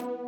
thank you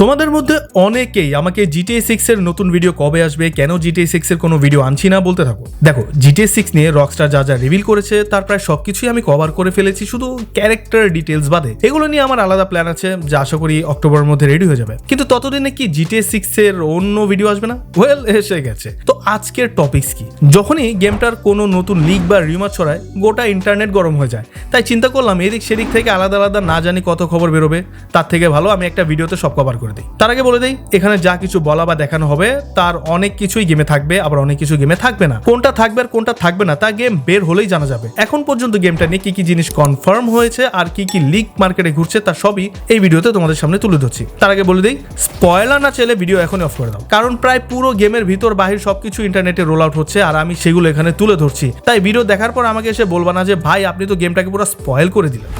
তোমাদের মধ্যে অনেকেই আমাকে জিটিএ সিক্স এর নতুন ভিডিও কবে আসবে, কেন জিটিএ সিক্স এর কোনো ভিডিও আনছি না বলতে থাকো। দেখো জিটিএ সিক্স নিয়ে রকস্টার যা যা রিভিল করেছে, তার প্রায় সবকিছুই আমি কভার করে ফেলেছি, শুধু ক্যারেক্টার ডিটেলস বাদে। এগুলো নিয়ে আমার আলাদা প্ল্যান আছে, যা আশা করি অক্টোবরের মধ্যে রেডি হয়ে যাবে। কিন্তু ততদিনে কি জিটিএ সিক্স এর অন্য ভিডিও আসবে না? ওয়েল এসে গেছে। তো আজকের টপিকস কি? যখনই গেমটার কোনো নতুন লিক বা রিমার ছড়ায়, গোটা ইন্টারনেট গরম হয়ে যায়। তাই চিন্তা করলাম, এদিক সেদিক থেকে আলাদা আলাদা না জানি কত খবর বেরোবে, তার থেকে ভালো আমি একটা ভিডিওতে সব কভার করে। দিই। তার আগে বলে দিই, এখানে যা কিছু বলা বা দেখানো হবে, তার অনেক কিছুই গেমে থাকবে, আবার অনেক কিছু গেমে থাকবে না। কোনটা থাকবে আর কোনটা থাকবে না, তা গেম বের হলেই জানা যাবে। এখন পর্যন্ত গেমটা নিয়ে কি কি জিনিস কনফার্ম হয়েছে আর কি কি লিক মার্কেটে ঘুরছে তার সবই এই ভিডিওতে তোমাদের সামনে তুলে ধরছি। তার আগে বলে দিই স্পয়লার না চাইলে ভিডিও এখনই অফ করে দাও। কারণ প্রায় পুরো গেমের ভিতর, বাহির সবকিছু ইন্টারনেটে রোল আউট হচ্ছে আর আমি সেগুলো এখানে তুলে ধরছি। তাই ভিডিও দেখার পর আমাকে এসে বলবা না যে, ভাই, আপনি তো গেমটাকে পুরো স্পয়েল করে দিলেন।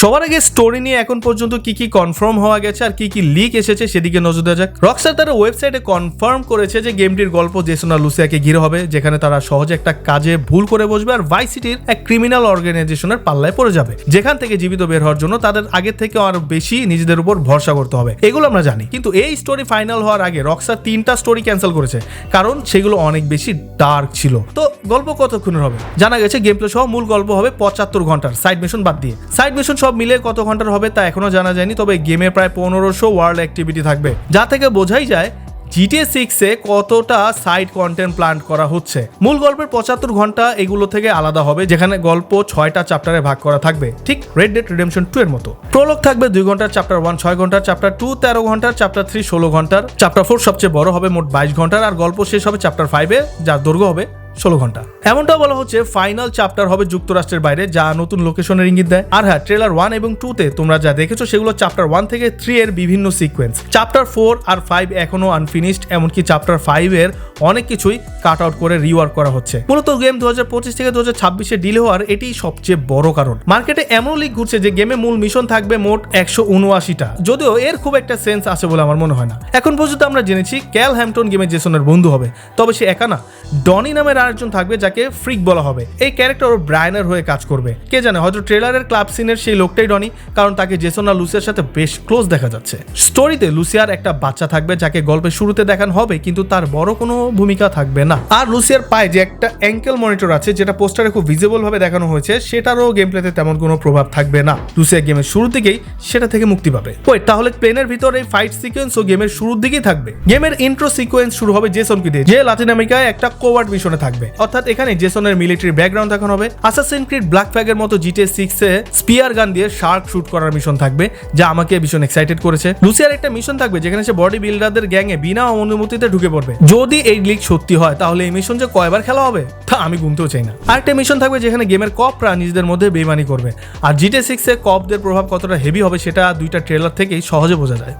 সবার আগে স্টোরি নিয়ে এখন পর্যন্ত কি কি কনফার্ম হওয়া গেছে আর কি কি লিক এসেছে সেদিকে নজর দেওয়া যাক। রকস্টার তারা ওয়েবসাইটে কনফার্ম করেছে যে গেমটির গল্প জেসোনা লুসিয়াকে ঘিরে হবে, যেখানে তারা সহজে একটা কাজে ভুল করে বসবে আর ভাই সিটির এক ক্রিমিনাল অর্গানাইজেশনের পাল্লায় পড়ে যাবে। যেখান থেকে জীবিত বের হওয়ার জন্য তাদের আগের থেকে আরও বেশি নিজেদের উপর ভরসা করতে হবে। এগুলো আমরা জানি। কিন্তু এই স্টোরি ফাইনাল হওয়ার আগে রকস্টার তিনটা স্টোরি ক্যান্সেল করেছে, কারণ সেগুলো অনেক বেশি ডার্ক ছিল। তো গল্প কতক্ষণের হবে? জানা গেছে গেম প্লে সহ মূল গল্প হবে পঁচাত্তর ঘণ্টার। সাইড মিশন বাদ দিয়ে। সাইড মিশন সব মিলে কত ঘণ্টার হবে তা এখনও জানা যায়নি, তবে গেমে প্রায় পনেরোশো ওয়ার্ল্ড অ্যাক্টিভিটি থাকবে। যা থেকে বোঝাই যায় জিটিএ সিক্সে কতটা সাইড কন্টেন্ট প্ল্যান করা হচ্ছে। মূল গল্পের পঁচাত্তর ঘণ্টা এগুলো থেকে আলাদা হবে, যেখানে গল্প ছয়টা চ্যাপ্টারে ভাগ করা থাকবে। ঠিক রেড ডেড রিডেমশন টু এর মতো। প্রলগ থাকবে দুই ঘণ্টার চ্যাপ্টার ওয়ান ছয় ঘণ্টার চ্যাপ্টার টু তেরো ঘণ্টার চ্যাপ্টার থ্রি ষোলো ঘণ্টার। চ্যাপ্টার ফোর সবচেয়ে বড় হবে মোট বাইশ ঘণ্টার, আর গল্প শেষ হবে চ্যাপ্টার ফাইভে যার দৈর্ঘ্য হবে ষোলো ঘণ্টা। এমনটাও বলা হচ্ছে ফাইনাল চ্যাপ্টার হবে যুক্তরাষ্ট্রের বাইরে, যা নতুন লোকেশনের ইঙ্গিত দেয়। আর হ্যাঁ ট্রেলার ওয়ান এবং টু তে তোমরা যা দেখেছ, সেগুলো চ্যাপ্টার ওয়ান থেকে থ্রি এর বিভিন্ন সিকোয়েন্স। চ্যাপ্টার ফোর আর ফাইভ এখনও আনফিনিশড এমনকি চ্যাপ্টার ফাইভ এর অনেক কিছুই কাট আউট করে রিওয়ার্ক করা হচ্ছে। মূলত গেম দু হাজার পঁচিশ থেকে দু হাজার ছাব্বিশে ডিলে হওয়ার এটি সবচেয়ে বড় কারণ। মার্কেটে এমন লিক ঘুরছে যে গেমে মূল মিশন থাকবে মোট একশো উনআশিটা। যদিও এর খুব একটা সেন্স আছে বলে আমার মনে হয় না। এখন পর্যন্ত আমরা জেনেছি ক্যাল হ্যামটন গেমে জেসনের বন্ধু হবে। তবে সে একা না। ডনি নামের আরেকজন থাকবে যাকে ফ্রিক বলা হবে। এই ক্যারেক্টার ওর ব্রায়নের হয়ে কাজ করবে। কে জানে, হয়তো ট্রেলারের ক্লাব সিনের সেই লোকটাই ডনি কারণ তাকে জেসন আর লুসিয়ার সাথে বেশ ক্লোজ দেখা যাচ্ছে। স্টোরিতে লুসিয়ার একটা বাচ্চা থাকবে যাকে গল্পের শুরুতে দেখানো হবে, কিন্তু তার বড় কোনো ভূমিকা থাকবে না। আর লুসিয়ার পায়ে যে একটা অ্যাঙ্কেল মনিটর আছে, যেটা পোস্টারে খুব ভিজিবল ভাবে দেখানো হয়েছে, সেটারও গেম প্লেতে তেমন কোনো প্রভাব থাকবে না। লুসিয়া গেমের শুরুর দিকেই সেটা থেকে মুক্তি পাবে। ওই তাহলে প্লেনের ভিতর এই ফাইট সিকোয়েন্স ও গেমের শুরুর দিকেই থাকবে। গেমের ইন্ট্রো সিকোয়েন্স শুরু হবে জেসনকে দিয়ে, যে লাতিন আমেরিকায় একটা কোভার্ড মিশনে থাকবে। অর্থাৎ এখানে জেসনের মিলিটারি ব্যাকগ্রাউন্ড দেখানো হবে। আসাসিন ক্রিড ব্ল্যাক ফ্ল্যাগের মতো জিটে সিক্স এ স্পিয়ার গান দিয়ে শার্ক শুট করার মিশন থাকবে, যা আমাকে ভীষণ এক্সাইটেড করেছে। লুসিয়ার একটা মিশন থাকবে, যেখানে সে বডি বিল্ডারদের গ্যাংয়ে বিনা অনুমতিতে ঢুকে পড়বে। যদি এই লিগ সত্যি হয়, তাহলে এই মিশন যে কয়বার খেলা হবে, তা আমি গুনতেও চাই না। আরেকটা মিশন থাকবে, যেখানে গেমের কপরা নিজেদের মধ্যে বেমানি করবে। আর জিটে সিক্স এ কপদের প্রভাব কতটা হেভি হবে, সেটা দুইটা ট্রেলার থেকেই সহজে বোঝা যায়।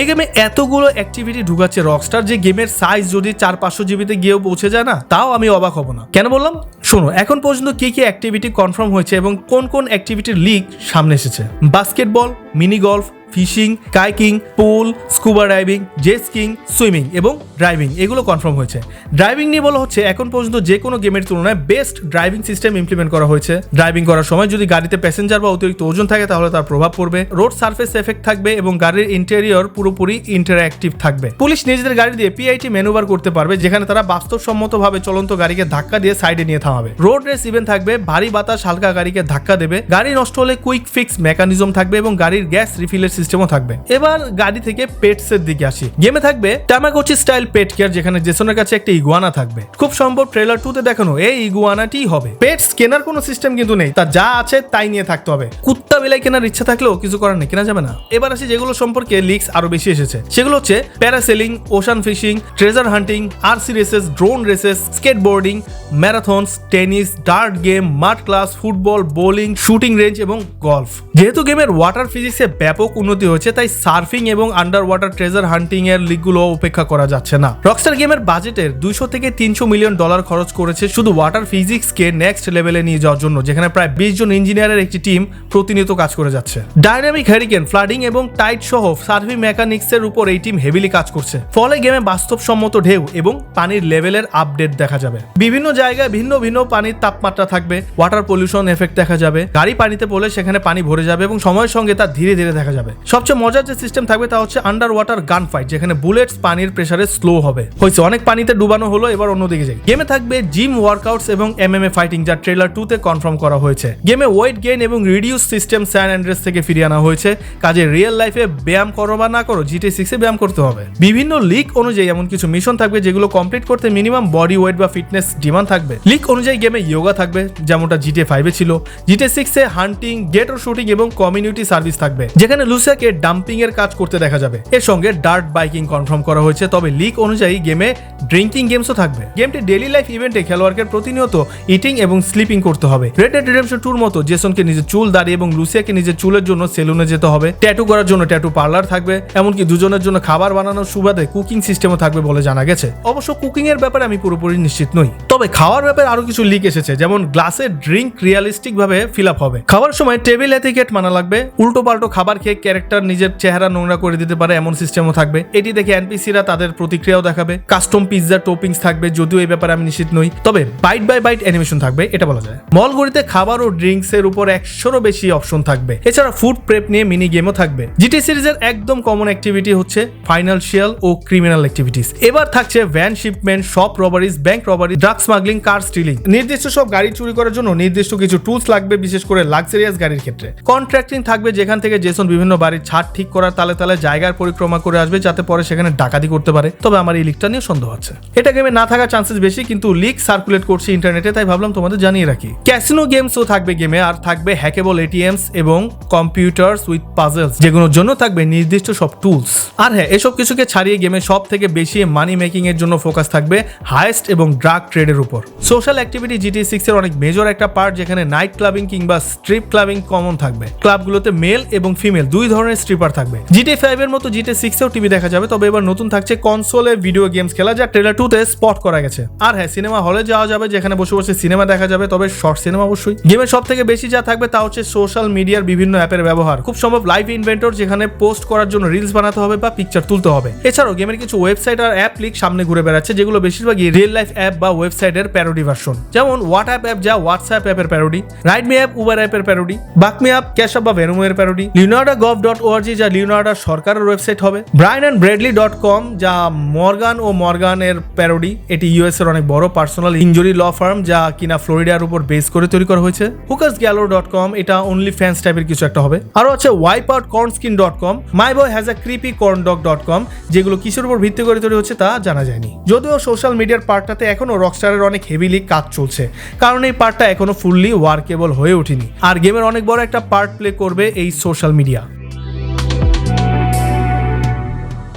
এই গেমে এতগুলো অ্যাক্টিভিটি ঢুকাচ্ছে রকস্টার যে গেমের সাইজ যদি চার পাঁচশো জিবিতে গিয়েও পৌঁছে যায় না, তাও আমি অবাক হব না। কেন বললাম? শোনো, এখন পর্যন্ত কি কি অ্যাক্টিভিটি কনফার্ম হয়েছে এবং কোন কোন অ্যাক্টিভিটির লিগ সামনে এসেছে? Basketball mini golf, fishing, kayaking, pool, scuba diving, jet skiing, swimming এবং ড্রাইভিং, এগুলো কনফার্ম হয়েছে। ড্রাইভিং নিয়ে বলা হচ্ছে, এখন পর্যন্ত যে কোনো গেমের তুলনায় বেস্ট ড্রাইভিং সিস্টেম ইমপ্লিমেন্ট করা হয়েছে। ড্রাইভিং করার সময় যদি গাড়িতে প্যাসেঞ্জার বা অতিরিক্ত ওজন থাকে, তাহলে তার প্রভাব পড়বে। রোড সার্ফেস এফেক্ট থাকবে এবং গাড়ির ইন্টেরিয়র পুরোপুরি ইন্টারঅ্যাক্টিভ থাকবে। পুলিশ নিজেদের গাড়ি দিয়ে পিআইটি ম্যানুভার করতে পারবে, যেখানে তারা বাস্তবসম্মতভাবে চলন্ত গাড়িকে ধাক্কা দিয়ে সাইডে নিয়ে থামাবে। রোড রেস ইভেন্ট থাকবে, ভারী বাতাস হালকা গাড়িকে ধাক্কা দেবে। গাড়ি নষ্ট হলে কুইক ফিক্স মেকানিজম থাকবে এবং গাড়ির গ্যাস রিফিলের সিস্টেমও থাকবে। এবার গাড়ি থেকে পেটস এর দিকে আসি। গেমে থাকবে টামাগোচি স্টাইল পেট কেয়ার যেখানে জেসনের কাছে একটা ইগুয়ানা থাকবে। খুব সম্ভব ট্রেলার টু তে দেখানো এই ইগুয়ানাটি হবে। পেটস কেনার কোনো সিস্টেম কিন্তু নেই। তা যা আছে তাই নিয়ে থাকতে হবে। কুত্তা বিলাই কেনার ইচ্ছা থাকলেও কিছু করার নেই, কেনা যাবে না। এবার আসি যেগুলো সম্পর্কে লিক্স আরও বেশি এসেছে। সেগুলো হচ্ছে parasailing ocean fishing treasure hunting RC races drone races skateboarding marathons tennis dart game মাঠ class football bowling shooting range এবং গলফ যেহেতু গেমের ওয়াটার ফিজিক্সে ব্যাপক উন্নতি হয়েছে, তাই সার্ফিং এবং আন্ডার ওয়াটার ট্রেজার হান্টিং এর লিগগুলো উপেক্ষা করা যাচ্ছে না। রকস্টার গেমের বাজেটের দুইশো থেকে তিনশো মিলিয়ন ডলার খরচ করেছে শুধু ওয়াটার ফিজিক্সকে নেক্সট লেভেলে নিয়ে যাওয়ার জন্য, যেখানে প্রায় বিশ জন ইঞ্জিনিয়ারের একটি টিম প্রতিনিয়ত কাজ করে যাচ্ছে। ডাইনামিক হ্যারিকেন ফ্লাডিং এবং টাইট সহ সার্ফিং মেকানিক্স এর উপর এই টিম হেভিলি কাজ করছে। ফলে গেমে বাস্তবসম্মত ঢেউ এবং পানির লেভেলের আপডেট দেখা যাবে। বিভিন্ন জায়গায় ভিন্ন ভিন্ন পানির তাপমাত্রা থাকবে ওয়াটার পলিউশন এফেক্ট দেখা যাবে, গাড়ি পানিতে পড়লে সেখানে পানি ভরে যাবে এবং সময়ের সঙ্গে তা ধীরে ধীরে ধীরে দেখা যাবে। সবচেয়ে মজার যে সিস্টেম থাকবে তা হচ্ছে আন্ডার ওয়াটার গান ফাইট যেখানে বুলেটস পানির প্রেসারে স্লো হবে। হয়েছে, অনেক পানিতে ডুবানো হলো, এবার অন্যদিকে যাই। গেমে থাকবে জিম ওয়ার্কআউটস এবং এমএমএ ফাইটিং যা ট্রেলার টু তে কনফার্ম করা হয়েছে। গেমে ওয়েট গেইন এবং রিডিউস সিস্টেম স্যান অ্যান্ড্রেস থেকে ফিরিয়ে আনা হয়েছে। কাজে রিয়েল লাইফে ব্যায়াম করো বা না করো জিটি সিক্সে ব্যায়াম করতে হবে। বিভিন্ন লিক অনুযায়ী এমন কিছু মিশন থাকবে, যেগুলো কমপ্লিট করতে মিনিমাম বডি ওয়েট বা ফিটনেস ডিমান্ড থাকবে। লিক অনুযায়ী গেমে ইয়োগা থাকবে, যেমনটা জিটে ফাইভে ছিল। জিটে সিক্সে হান্টিং গেট ও শুটিং এবং কমিউনিটি সার্ভিস থাকবে। যেখানে লুসিয়াকে ডাম্পিং এর কাজ করতে দেখা যাবে। এর সঙ্গে ডার্ট বাইকিং কনফার্ম করা হয়েছে, তবে লিক অনুযায়ী গেমে ড্রিঙ্কিং গেমসও থাকবে। গেমটি ডেইলি লাইফ ইভেন্টে খেলোয়াড়কে প্রতিনিয়ত ইটিং এবং স্লিপিং করতে হবে। রেড ডেড রিডেমশন টুর মতো জেসনকে নিজের চুল দাঁড়িয়ে এবং লুসিয়াকে নিজের চুলের জন্য সেলুনে যেতে হবে। ট্যাটু করার জন্য ট্যাটু পার্লার থাকবে, এমনকি দুজনের জন্য খাবার বানানোর সুবাদে কুকিং সিস্টেমও থাকবে বলে জানা গেছে। অবশ্য কুকিং এর ব্যাপারে আমি পুরোপুরি নিশ্চিত নই। তবে খাওয়ার ব্যাপারে আরও কিছু লিক এসেছে, যেমন গ্লাসে ড্রিঙ্ক রিয়ালিস্টিক ভাবে ফিল আপ হবে। খাওয়ার সময় টেবিল এথিকেট মানা লাগবে, উল্টো পাল্টো খাবার খেয়ে ক্যারেক্টার নিজের চেহারা নোংরা করে দিতে পারে, এমন সিস্টেমও থাকবে। এটি দেখে এনপিসিরা তাদের প্রতিক্রিয়াও দেখাবে। কাস্টম পিৎজা টোপিংস থাকবে, যদিও এই ব্যাপারে আমি নিশ্চিত নই। তবে বাইট বাই বাইট অ্যানিমেশন থাকবে, এটা বলা যায়। মলগুড়িতে খাবার ও ড্রিঙ্কস এর উপর একশোরও বেশি অপশন থাকবে। এছাড়া ফুড প্রেপ নিয়ে মিনি গেমও থাকবে। জিটি সিরিজের একদম কমন অ্যাক্টিভিটি হচ্ছে ফাইন্যান্সিয়াল ও ক্রিমিনাল অ্যাক্টিভিটিস এবার থাকছে van shipment shop robberies bank robbery drug smuggling car stealing নির্দিষ্ট সব গাড়ি চুরি করার জন্য নির্দিষ্ট কিছু টুলস লাগবে, বিশেষ করে লাক্সারিয়াস গাড়ির ক্ষেত্রে। কন্ট্রাক্টিং থাকবে যেখান থেকে জেসন বিভিন্ন বাড়ির ছাদ ঠিক করার তালে তালে জায়গার পরিক্রমা করে আসবে যাতে পরে সেখানে ডাকাতি করতে পারে। তবে আমার এই লিকটা নিয়ে সন্দেহ আছে। এটা গেমে না থাকার চান্সেস বেশি, কিন্তু লিক সার্কুলেট করছে ইন্টারনেটে তাই ভাবলাম তোমাদের জানিয়ে রাখি। ক্যাসিনো গেমসও থাকবে গেমে আর থাকবে হ্যাকেবল এটিএমস এবং কম্পিউটার্স উইথ পাজলস যেগুলোর জন্য থাকবে নির্দিষ্ট সব টুলস আর হ্যাঁ এসব কিছুকে ছাড়িয়ে গেমে সব থেকে বেশি মানি মেকিং এর জন্য ফোকাস থাকবে হাইয়েস্ট এবং ড্রাগ ট্রেডের উপর। সোশ্যাল অ্যাক্টিভিটি জিটি সিক্স এর অনেক মেজর একটা পার্ট যেখানে নাইট ক্লাবিং কিংবা স্ট্রিপ ক্লাবিং কমন থাকবে। ক্লাবগুলোতে মেল এবং ফিমেল, দুই ধরনের স্ট্রিপার থাকবে। জিটে ফাইভ এর মতো জিটে সিক্স এও টিভি দেখা যাবে, তবে এবার নতুন থাকছে কনসোলে ভিডিও গেমস খেলা, যা ট্রেলার টু তে স্পট করা গেছে। আর হ্যাঁ সিনেমা হলে যাওয়া যাবে, যেখানে বসে বসে সিনেমা দেখা যাবে, তবে শর্ট সিনেমা অবশ্যই। গেমের সব থেকে বেশি যা থাকবে, তা হচ্ছে সোশ্যাল মিডিয়ার বিভিন্ন অ্যাপের ব্যবহার। খুব সম্ভব লাইভ ইনভেন্টর যেখানে পোস্ট করার জন্য রিলস বানাতে হবে বা পিকচার তুলতে হবে। এছাড়াও গেমের কিছু ওয়েবসাইট আর অ্যাপ লিক সামনে ঘুরে বেড়াচ্ছে, যেগুলো বেশিরভাগই রিয়েল লাইফ অ্যাপ বা ওয়েবসাইটের প্যারোডি ভার্সন যেমন হোয়াটসঅ্যাপ অ্যাপ যা হোয়াটসঅ্যাপ অ্যাপের প্যারোডি রাইডমি অ্যাপ উবার অ্যাপের parody BuckMe app cash app বা ভেনুমো এর parody Leonida gov dot org যা লিওনার্ডা সরকারের ওয়েবসাইট হবে। Brine and Bradley dot com যা মর্গান ও মর্গান এর প্যারোডি এটি ইউএস এর অনেক বড় পার্সোনাল ইঞ্জুরি ল ফার্ম যা কিনা ফ্লোরিডার উপর বেস করে তৈরি করা হয়েছে। হুকার্স গ্যালো ডট কম এটা অনলি ফ্যান্স টাইপের কিছু একটা হবে। আরও আছে wipe out corn skin dot com my boy has a creepy corn dog dot com যেগুলো কিসের উপর ভিত্তি করে তৈরি হচ্ছে তা জানা যায়নি। যদিও সোশ্যাল মিডিয়ার পার্টটাতে এখনও রকস্টারের অনেক হেভিলি কাজ চলছে, কারণ এই পার্টটা এখনও ফুললি ওয়ার্কেবল হয়ে ওঠেনি। আর গেমের অনেক বড় একটা পার্ট প্লে করবে এই সোশ্যাল মিডিয়া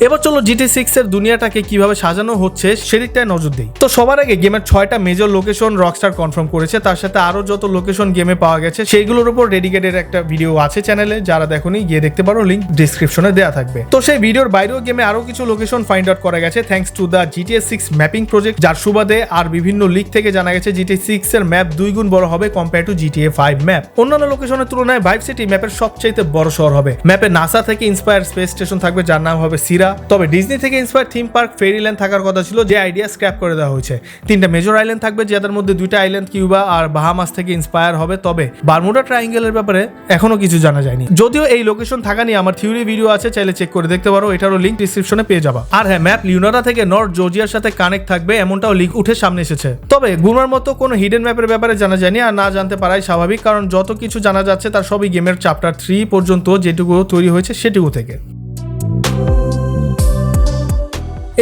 এবার চলো জিটি সিক্স এর দুনিয়াটাকে কীভাবে সাজানো হচ্ছে সেদিকটায় নজর দিই। তো সবার আগে গেমের ছয়টা মেজর লোকেশন রকস্টার কনফার্ম করেছে। তার সাথে আরও যত লোকেশন গেমে পাওয়া গেছে, সেইগুলোর উপর ডেডিকেটেড একটা ভিডিও আছে চ্যানেলে যারা দেখোনি, গিয়ে দেখতে পারো লিঙ্ক ডিসক্রিপশনে দেওয়া থাকবে। তো সেই ভিডিওর বাইরেও গেমে আরও কিছু লোকেশন ফাইন্ড আউট করা গেছে। Thanks to the GTA six mapping project যার সুবাদে আর বিভিন্ন লিক থেকে জানা গেছে জিটিএ সিক্স এর ম্যাপ দুই গুণ বড় হবে compare to GTA five map অন্যান্য লোকেশনের তুলনায় ভাইভ সিটি ম্যাপের সবচাইতে বড় শহর হবে। ম্যাপে নাসা থেকে ইন্সপায়ার স্পেস স্টেশন থাকবে, যার নাম হবে সিরা তবে ডিজনি থেকে ইন্সপায়ার থিম পার্ক ফেরিল্যান্ড থাকার কথা ছিল, যে আইডিয়া স্ক্র্যাপ করে দেওয়া হয়েছে। তিনটা মেজর আইল্যান্ড থাকবে যাদের মধ্যে দুইটা আইল্যান্ড কিউবা আর বাহামাস থেকে ইন্সপায়ার হবে। তবে বারমুডা ট্রায়াঙ্গেলের ব্যাপারে এখনও কিছু জানা যায়নি। যদিও এই লোকেশন থাকা নিয়ে আমার থিওরি ভিডিও আছে, চাইলে চেক করে দেখতে পারো, এটারও লিঙ্ক ডিসক্রিপশনে পেয়ে যাবা। আর হ্যাঁ ম্যাপ লিওনারা থেকে নর্থ জর্জিয়ার সাথে কানেক্ট থাকবে, এমনটাও লিঙ্ক উঠে সামনে এসেছে। তবে গুমার মতো কোনো হিডেন ম্যাপের ব্যাপারে জানা যায়নি, আর না জানতে পারাই স্বাভাবিক, কারণ যত কিছু জানা যাচ্ছে, তার সবই গেমের চ্যাপ্টার থ্রি পর্যন্ত যেটুকু তৈরি হয়েছে, সেটুকু থেকে।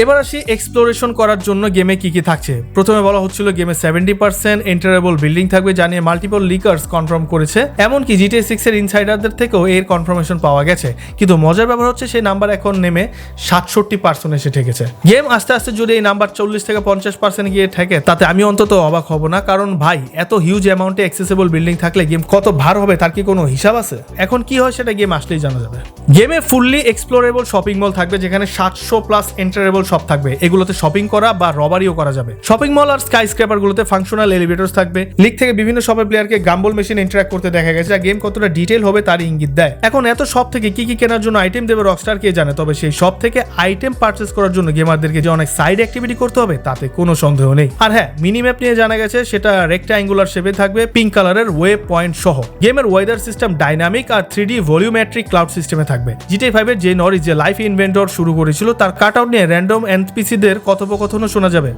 এবার আসি এক্সপ্লোরেশন করার জন্য গেমে কি কি থাকছে। প্রথমে বলা হচ্ছিল গেমে সেভেন্টি পার্সেন্ট এন্টারেবল বিল্ডিং থাকবে জানিয়ে মাল্টিপল লিকার্স কনফার্ম করেছে। এমনকি জিটিএ সিক্স এর ইনসাইডারদের থেকেও এর কনফার্মেশন পাওয়া গেছে। কিন্তু মজার ব্যাপার হচ্ছে, সেই নাম্বার এখন নেমে সাতষট্টি পার্সেন্ট এসে ঠেকেছে। গেম আস্তে আস্তে যদি এই নাম্বার চল্লিশ থেকে পঞ্চাশ পার্সেন্ট গিয়ে ঠেকে, তাতে আমি অন্তত অবাক হব না। কারণ ভাই, এত হিউজ অ্যামাউন্টে অ্যাক্সেসেবল বিল্ডিং থাকলে গেম কত ভার হবে, তার কি কোনো হিসাব আছে? এখন কি হয় সেটা গেম আসলেই জানা যাবে। গেমে ফুললি এক্সপ্লোরেবল শপিং মল থাকবে, যেখানে সাতশো প্লাস এন্টারেবল শপ থাকবে। এগুলোতে শপিং করা বা রবারিও করা যাবে। শপিং মল আর স্কাই স্ক্র্যাপার গুলোতে ফাংশনাল এলিভেটর থাকবে। লিগ থেকে বিভিন্ন শপের প্লেয়ারকে গাম্বল মেশিন ইন্টারাক্ট করতে দেখা গেছে যা গেম কতটা ডিটেল হবে তার ইঙ্গিত দেয়। এখন এত সব থেকে কি কি কেনার জন্য আইটেম দেবে রকস্টার কে জানে, তবে সেই সব থেকে আইটেম পারচেস করার জন্য গেমারদেরকে যে অনেক সাইড অ্যাক্টিভিটি করতে হবে, তাতে কোনো সন্দেহ নেই। আর হ্যাঁ মিনি ম্যাপ নিয়ে জানা গেছে, সেটা রেক্টাঙ্গুলার শেপে থাকবে পিঙ্ক কালারের ওয়ে পয়েন্ট সহ। গেমের ওয়েদার সিস্টেম ডাইনামিক আর থ্রি ডি ভলিউমেট্রিক ক্লাউড সিস্টেমে থাকবে। জিটি ফাইভের যে নরিজ যে লাইফ ইনভেন্টর শুরু করেছিল, তার কাট আউট নিয়ে র্যান্ডম এনপিসিদের কথোপকথনও শোনা যাবে।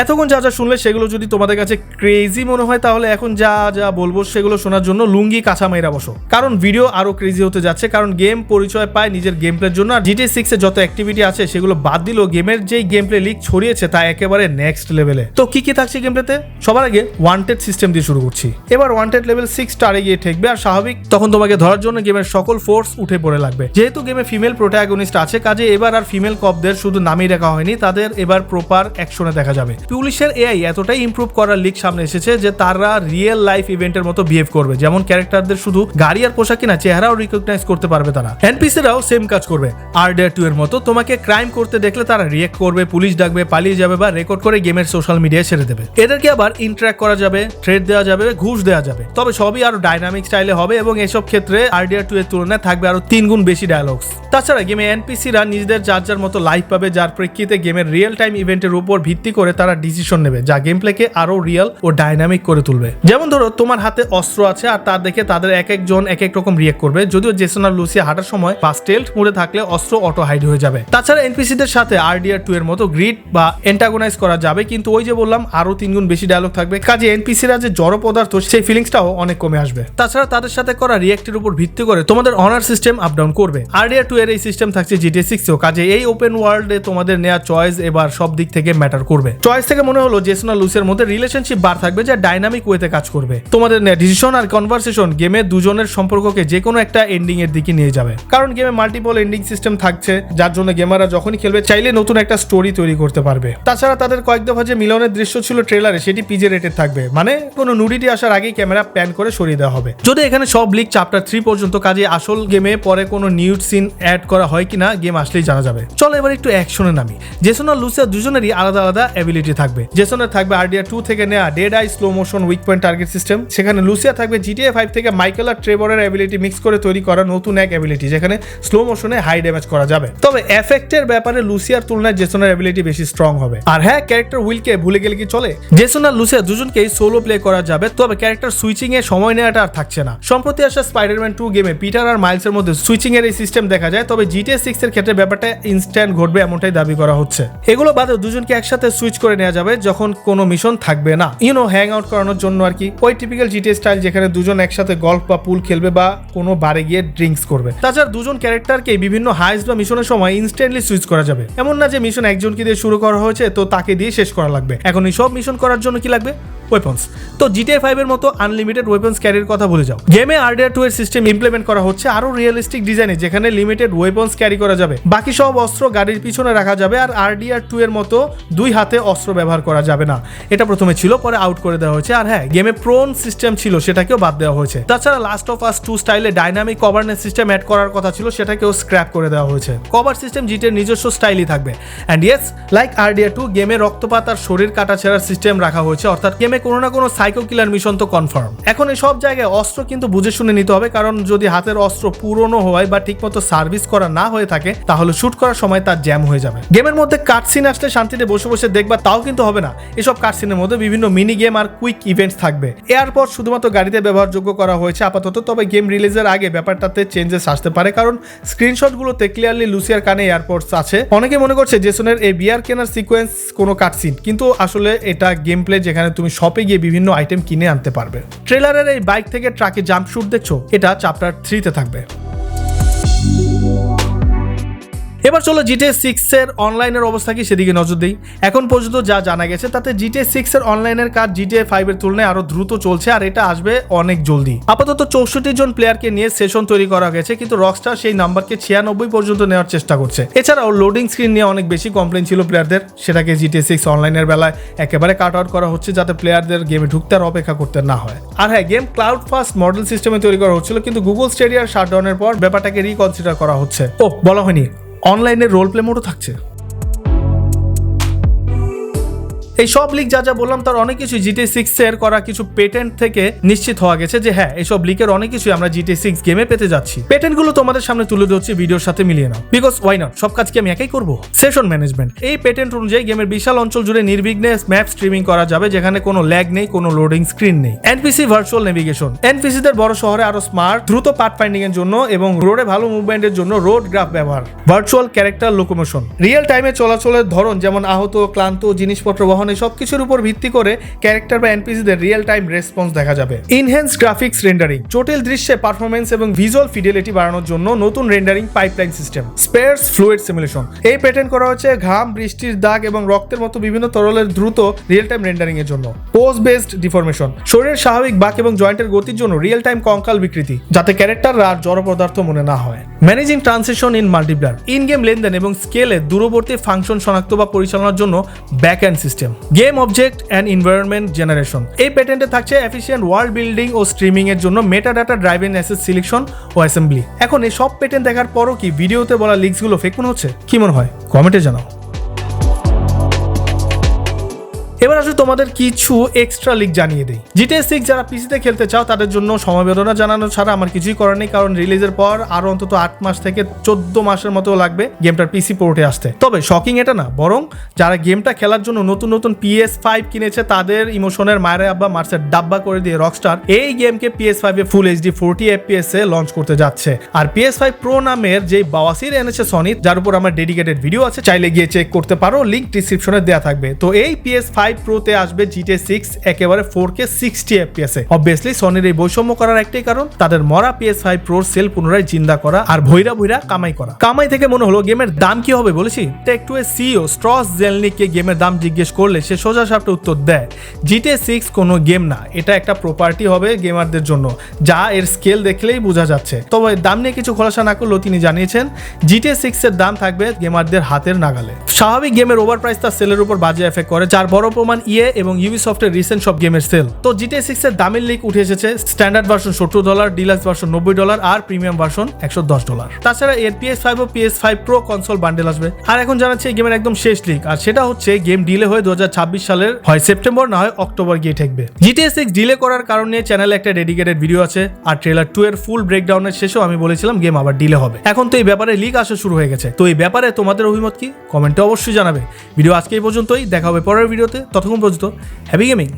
এতক্ষণ যা যা শুনলে সেগুলো যদি তোমাদের কাছে ক্রেজি মনে হয়, তাহলে এখন যা যা বলব সেগুলো শোনার জন্য লুঙ্গি কাঁচা মেয়েরা বসো। কারণ ভিডিও আরও ক্রেজি হতে যাচ্ছে, কারণ গেম পরিচয় পায় নিজের গেম প্লের জন্য। আর জিটি সিক্স এ যত অ্যাক্টিভিটি আছে, সেগুলো বাদ দিলেও গেমের যেই গেম প্লে লিক ছড়িয়েছে, তা একেবারে নেক্সট লেভেলে তো কি কি থাকছে গেম প্লেতে সবার আগে ওয়ান্টেড সিস্টেম দিয়ে শুরু করছি। এবার ওয়ান্টেড লেভেল সিক্স স্টারে গিয়ে ঠেকবে, আর স্বাভাবিক তখন তোমাকে ধরার জন্য গেমের সকল ফোর্স উঠে পড়ে লাগবে। যেহেতু গেমে ফিমেল প্রোটাগনিস্ট আছে, কাজে এবার আর ফিমেল কপদের শুধু নামিয়ে রাখা হয়নি, তাদের এবার প্রপার অ্যাকশনে দেখা যাবে। পুলিশের এআই এতটাই ইমপ্রুভ করার লিক সামনে এসেছে যে তারা রিয়েল লাইফ ইভেন্টের মতো বিহেভ করবে। যেমন ক্যারেক্টারদের শুধু গাড়ি আর পোশাক কিনা, চেহারাও রিকগনাইজ করতে পারবে তারা। এনপিসিরাও সেম কাজ করবে। আর ডে টু এর মতো তোমাকে ক্রাইম করতে দেখলে তারা রিয়েক্ট করবে, পুলিশ ডাকবে, পালিয়ে যাবে বা রেকর্ড করে গেমের সোশ্যাল মিডিয়ায় ছেড়ে দেবে। এদেরকে আবার ইন্টারাক্ট করা যাবে ট্রেড দেওয়া যাবে, ঘুষ দেওয়া যাবে। তবে সবই আরও ডাইনামিক স্টাইলে হবে এবং এসব ক্ষেত্রে আরডিআর টু এর তুলনায় থাকবে আরও তিন গুণ বেশি ডায়লগস তাছাড়া গেমে এনপিসিরা নিজেদের যার যার মতো লাইফ পাবে, যার প্রেক্ষিতে গেমের রিয়েল টাইম ইভেন্টের উপর ভিত্তি করে তারা ডিসিশন নেবে, যা গেম প্লেকে আরও রিয়েল ও ডাইনামিক করে তুলবে। যেমন ধরো, তোমার হাতে অস্ত্র আছে আর তার দেখে তাদের এক একজন এক এক রকম রিয়েক্ট করবে, যদিও জেসন আর লুসিয়া হাঁটার সময় বা স্টেলথ মোডে থাকলে অস্ত্র অটো হাইড হয়ে যাবে। তাছাড়া এনপিসিদের সাথে আরডিআর টু এর মতো গ্রিড বা এন্টাগোনাইজ করা যাবে, কিন্তু ওই যে বললাম, আরও তিন গুণ বেশি ডায়লগ থাকবে। কাজে এনপিসিরা যে জড় পদার্থ, সেই ফিলিংসটাও অনেক কমে আসবে। তাছাড়া তাদের সাথে করা রিয়েক্টের উপর ভিত্তি করে তোমাদের অনার সিস্টেম আপ ডাউন করবে। আরডিআর টু এর এই সিস্টেম থাকছে জিটিএ সিক্সেও কাজে এই ওপেন ওয়ার্ল্ডে তোমাদের নেওয়া চয়েস এবার সব দিক থেকে ম্যাটার করবে। চয়েস থেকে মনে হলো জেসন লুসের মধ্যে রিলেশনশিপ বার থাকবে যা ডাইনামিক ওয়েতে কাজ করবে। তোমাদের ডিসিশন আর কনভারসেশন গেমে দুজনের সম্পর্ককে যে কোনো একটা এন্ডিং এর দিকে নিয়ে যাবে। কারণ গেমে মাল্টিপল এন্ডিং সিস্টেম থাকছে, যার জন্য গেমাররা যখনই খেলবে চাইলে নতুন একটা স্টোরি তৈরি করতে পারবে। তাছাড়া তাদের কয়েক দফা যে মিলনের দৃশ্য ছিল ট্রেলারে সেটি পিজে রেটেড থাকবে। মানে কোনো নুডিটি আসার আগেই ক্যামেরা প্যান করে সরিয়ে দেওয়া হবে। যদি এখানে সব লিক চ্যাপ্টার থ্রি পর্যন্ত কাজে আসল গেমে পরে কোনো নিউড সিন অ্যাড করা হয় কিনা গেম আসলেই জানা যাবে। চলো এবার একটু অ্যাকশনে নামি। জেসন আর লুসিয়া দুজনেরই আলাদা আলাদা অ্যাবিলিটি থাকবে। জেসনের থাকবে আরডিআর টু থেকে নেওয়া dead eye slow motion weak point target system সেখানে লুসিয়া থাকবে জিটিএ ফাইভ থেকে মাইকেল আর ট্রেবরের অ্যাবিলিটি মিক্স করে তৈরি করা নতুন এক অ্যাবিলিটি যেখানে স্লো মোশনে হাই ড্যামেজ করা যাবে। তবে এফেক্টের ব্যাপারে লুসিয়ার তুলনায় জেসনের অ্যাবিলিটি বেশি স্ট্রং হবে। আর হ্যাঁ ক্যারেক্টার উইলকে ভুলে গেলে কি চলে? জেসন আর লুসিয়া দুজনকেই সোলো প্লে করা যাবে, তবে ক্যারেক্টার সুইচিং এ সময় নেওয়াটা আর থাকছে না। সম্প্রতি আসা স্পাইডারম্যান টু গেমে পিটার আর মাইলস এর মধ্যে সুইচিং এর এই সিস্টেম দেখা যায়, তবে জিটিএ সিক্স এর ক্ষেত্রে ব্যাপারটা ইনস্ট্যান্ট ঘটবে এমনটাই দাবি করা হচ্ছে। এগুলো বাদে দুজনকে একসাথে সুইচ করে নেওয়া যাবে যখন কোনো মিশন থাকবে না। ইউনো হ্যাং আউট করানোর জন্য আর কি। ওই টিপিক্যাল জিটিএ স্টাইল যেখানে দুজন একসাথে গল্ফ বা পুল খেলবে বা কোনো বারে গিয়ে ড্রিঙ্কস করবে। তাছাড়া দুজন ক্যারেক্টারকে বিভিন্ন হাইস্ট বা মিশনের সময় ইনস্ট্যান্টলি সুইচ করা যাবে। এমন না যে মিশন একজনকে দিয়ে শুরু করা হয়েছে, তো তাকে দিয়ে শেষ করা লাগবে। এখন এই সব মিশন করার জন্য কি লাগবে? ওয়েপন্স তো জিটিএ ফাইভ এর মতো আনলিমিটেড ওয়েপন্স ক্যারির কথা ভুলে যাও। গেমে আরডিআর টু এর সিস্টেম ইমপ্লিমেন্ট করা হচ্ছে আরও রিয়েলিস্টিক ডিজাইনে যেখানে লিমিটেড ওয়েপন্স ক্যারি করা যাবে। বাকি সব অস্ত্র গাড়ির পিছনে রাখা যাবে, আর আরডিআর টু এর মতো দুই হাতে অস্ত্র ব্যবহার করা যাবে না। এটা প্রথমে ছিল, পরে আউট করে দেওয়া হয়েছে। আর হ্যাঁ গেমে প্রোন সিস্টেম ছিল, সেটাকেও বাদ দেওয়া হয়েছে। তাছাড়া লাস্ট অফ আস টু স্টাইলে ডাইনামিক কভারনেস সিস্টেম অ্যাড করার কথা ছিল, সেটাকেও স্ক্র্যাপ করে দেওয়া হয়েছে। কভার সিস্টেম জিটের নিজস্ব স্টাইলই থাকবে। And yes like RDR two গেমে রক্তপাত আর শরীর কাটা ছেঁড়ার সিস্টেম রাখা হয়েছে, অর্থাৎ গেমে কোনো না কোনো সাইকো কিলার মিশন তো কনফার্ম এখন এই সব জায়গায় অস্ত্র কিন্তু বুঝে শুনে নিতে হবে, কারণ যদি হাতের অস্ত্র পুরনো হয় বা ঠিকমতো সার্ভিস করা না হয়ে থাকে, তাহলে শুট করার সময় তার জ্যাম হয়ে যাবে। গেমের মধ্যে কাটসিন আসলে শান্তিতে বসে বসে দেখবা, তাও কিন্তু হবে না। এসব কাটসিনের মধ্যে বিভিন্ন মিনি গেম আর কুইক ইভেন্টস থাকবে। এয়ারপড শুধুমাত্র গাড়িতে ব্যবহারযোগ্য করা হয়েছে আপাতত, তবে গেম রিলিজের আগে ব্যাপারটাতে চেঞ্জেস আসতে পারে কারণ স্ক্রিনশটগুলোতে ক্লিয়ারলি লুসিয়ার কানে এয়ারপোর্টস আছে। অনেকে মনে করছে জেসনের এই বিয়ার কেনার সিকোয়েন্স কোনো কাটসিন কিন্তু আসলে এটা গেম প্লে যেখানে তুমি শপে গিয়ে বিভিন্ন আইটেম কিনে আনতে পারবে। ট্রেলারের এই বাইক থেকে ট্রাকে জাম্প শুট দেখছ, এটা চ্যাপ্টার থ্রিতে থাকবে। এবার চলো জিটে সিক্স এর অনলাইনের অবস্থা কি সেদিকে নজর দিই। এখন পর্যন্ত যা জানা গেছে, তাতে জিটে সিক্স এর অনলাইনের কাজ জিটিএ ফাইভ এর তুলনায় আরও দ্রুত চলছে আর এটা আসবে অনেক জলদি। আপাতত চৌষট্টি জন প্লেয়ারকে নিয়ে সেশন তৈরি করা গেছে, কিন্তু রকস্টার সেই নাম্বারকে ছিয়ানব্বই পর্যন্ত নেওয়ার চেষ্টা করছে। এছাড়াও লোডিং স্ক্রিন নিয়ে অনেক বেশি কমপ্লেন ছিল প্লেয়ারদের সেটাকে জিটে সিক্স অনলাইনের বেলায় একেবারে কাট আউট করা হচ্ছে, যাতে প্লেয়ারদের গেমে ঢুকতে আর অপেক্ষা করতে না হয়। আর হ্যাঁ গেম ক্লাউড ফাস্ট মডেল সিস্টেমে তৈরি করা হচ্ছিল, কিন্তু গুগল স্টেডিয়ার শাটডাউনের পর ব্যাপারটাকে রিকনসিডার করা হচ্ছে। ও, বলা হয়নি। অনলাইনে রোল প্লে মোডও থাকছে। এই সব লিক যা যা বললাম তার অনেক কিছু জিটি সিক্স এর করা কিছু পেটেন্ট থেকে নিশ্চিত হওয়া গেছে যে হ্যাঁ এইসব লিকের অনেক কিছু আমরা জিটি সিক্স গেমে পেতে যাচ্ছি। পেটেন্টগুলো তোমাদের সামনে তুলে ধরছি, ভিডিওর সাথে মিলিয়ে নাও। বিকজ ওয়াই নট সব কাজ কি আমি একাই করব? সেশন ম্যানেজমেন্ট এই পেটেন্ট অনুযায়ী গেমের বিশাল অঞ্চল জুড়ে নির্বিঘ্নে ম্যাপ স্ট্রিমিং করা যাবে, যেখানে কোনো ল্যাগ নেই, কোনো লোডিং স্ক্রিন নেই। এনপিসি ভার্চুয়াল নেভিগেশন এনপিসিদের বড় শহরে আরও স্মার্ট দ্রুত পার্ট ফাইন্ডিং এর জন্য এবং রোডে ভালো মুভমেন্টের জন্য রোড গ্রাফ ব্যবহার। ভার্চুয়াল ক্যারেক্টার লোকোমোশন রিয়েল টাইমে চলাচলের ধরন যেমন আহত, ক্লান্ত, জিনিসপত্র বহনে সবকিছুর উপর ভিত্তি করে ক্যারেক্টার বা এনপিসিদের রিয়েল টাইম রেসপন্স দেখা যাবে। ইনহেন্স গ্রাফিক্স রেন্ডারিং জটিল দৃশ্যে পারফরমেন্স এবং ভিজুয়াল ফিডেলিটি বাড়ানোর জন্য নতুন rendering pipeline system sparse fluid simulation এই প্যাটার্ন করা হচ্ছে ঘাম, বৃষ্টির দাগ এবং রক্তের মতো বিভিন্ন তরলের দ্রুত রিয়েল টাইম রেন্ডারিং এর জন্য। পোজ বেসড ডিফরমেশন শরীরের স্বাভাবিক বাক এবং জয়েন্টের গতির জন্য রিয়েল টাইম কঙ্কাল বিকৃতি, যাতে ক্যারেক্টাররা আর জড় পদার্থ মনে না হয়। Managing transition in multiplayer in game লেনদেন এবং স্কেলে দূরবর্তী ফাংশন শনাক্ত বা পরিচালনার জন্য back end system game object and environment generation এই প্যাটেন্টে থাকছে এফিসিয়েন্ট ওয়ার্ল্ড বিল্ডিং ও স্ট্রিমিং এর জন্য মেটা ডাটা ড্রাইভ অ্যাসেস সিলেকশন ও অ্যাসেম্বলি এখন এই সব প্যাটেন্ট দেখার পরও কি ভিডিওতে বলা লিঙ্কসগুলো ফেক মনে হচ্ছে? কি মনে হয়? কমেন্টে জানাও। এবার আসলে তোমাদের কিছু এক্সট্রা লিগ জানিয়ে দিই। জিটিএস সিক্স যারা পিসিতে খেলতে চাও, তাদের জন্য সমবেদনা জানানো ছাড়া আমার কিছুই করার নেই, কারণ রিলিজের পর আরও অন্তত আট মাস থেকে চোদ্দ মাসের মতো লাগবে গেমটার পিসি পোর্টে আসতে। তবে শকিং এটা না, বরং যারা গেমটা খেলার জন্য নতুন নতুন পিএস ফাইভ কিনেছে, তাদের ইমোশনের মায়ের আব্বা মার্সের ডাব্বা করে দিয়ে রকস্টার এই গেমকে পিএস ফাইভে ফুল এইচডি ফোরটি এফপিএস এ লঞ্চ করতে যাচ্ছে। আর পিএস ফাইভ প্রো নামের যে বাওয়াসির এনেছে সনি যার উপর আমার ডেডিকেটেড ভিডিও আছে, চাইলে গিয়ে চেক করতে পারো লিঙ্ক ডিসক্রিপশনে দেওয়া থাকবে। তো এই পিএস ফাইভ প্রোতে আসবে জিটে সিক্স একেবারে ফোর কে সিক্সটি এফপিএস এ। অবভিয়াসলি সনির এই বৈষম্য করার একটাই কারণ, তাদের মরা পিএস ফাইভ প্রোর সেল পুনরায় জিন্দা করা আর ভৈরা ভৈরা কামাই করা। কামাই থেকে মনে হলো গেমের দাম কি হবে বলেছি? টেক টু এ সিও স্ট্রস জেলনিককে গেমের দাম জিজ্ঞেস করলে সে সোজা সাপটা উত্তর দেয় জিটে সিক্স কোনো গেম না, এটা একটা প্রপার্টি হবে গেমারদের জন্য, যা এর স্কেল দেখলেই বোঝা যাচ্ছে। তবে দাম নিয়ে কিছু খোলাসা না করলেও তিনি জানিয়েছেন জিটে সিক্স এর দাম থাকবে গেমারদের হাতের নাগালে। স্বাভাবিক গেমের ওভার প্রাইস তার সেলের উপর বাজে এফেক্ট করে, যার বড় প্রমাণ ইয়ে এবং ইউবিসফটের রিসেন্ট সব গেমের সেল তো জিটে সিক্স এর দামের লিক উঠে এসেছে স্ট্যান্ডার্ড ভার্সন সত্তর ডলার ডিলাক্স ভার্সন নব্বই ডলার আর প্রিমিয়াম ভার্সন একশো দশ ডলার তাছাড়া এর পিএস ফাইভ ও PS five pro console bundle আসবে। আর এখন জানাচ্ছে এই গেমের একদম শেষ লিক আর সেটা হচ্ছে গেম ডিলে হয়ে দু হাজার ছাব্বিশ সালের হয় সেপ্টেম্বর না হয় অক্টোবর গিয়ে ঠেকবে। জিটিএ সিক্স ডিলে করার কারণে চ্যানেলে একটা ডেডিকেটেড ভিডিও আছে, আর ট্রেলার টু এর ফুল ব্রেকডাউনের শেষেও আমি বলেছিলাম গেম আবার ডিলে হবে। এখন তো এই ব্যাপারে লিক আসা শুরু হয়ে গেছে। তো এই ব্যাপারে তোমাদের অভিমত কি? কমেন্টে অবশ্যই জানাবে। ভিডিও আজকে এই পর্যন্তই, দেখা হবে পরের ভিডিওতে ততক্ষণ পর্যন্ত হ্যাপি গেমিং